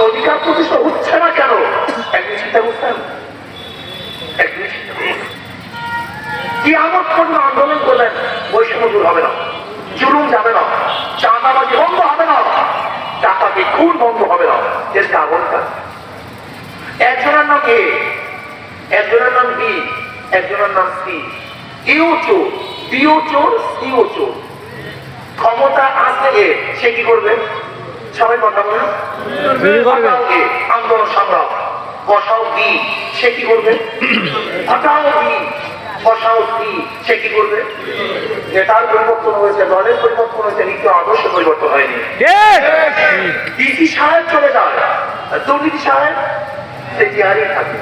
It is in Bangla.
অধিকার প্রতিষ্ঠা হচ্ছে না কেন? কি আমার পর্যন্ত আন্দোলন করলেন বৈষম্য দূর হবে না, জুলুম যাবে না, চাঁদাবাজি বন্ধ হবে না টাকাকে খুন বন্ধ হবে না দেশকে আগুন একজনের নাম এ একজনের নাম বি একজনের নাম সি। এও চোর বিও চোর সিও চোর ক্ষমতা এ সে কি করবে? সবাই কথা বলে আন্দোলন সংগ্রাম। বসাও বি সে কি করবে? হটাও বি বসাও সি সে কি করবে? নেতার পরিবর্তন হয়েছে দলের পরিবর্তন হয়েছে নীতি আদর্শ পরিবর্তন হয়নি। ডিসি সাহেব চলে যায়। দুর্নীতি সাহেব সে চেয়ারই থাকে।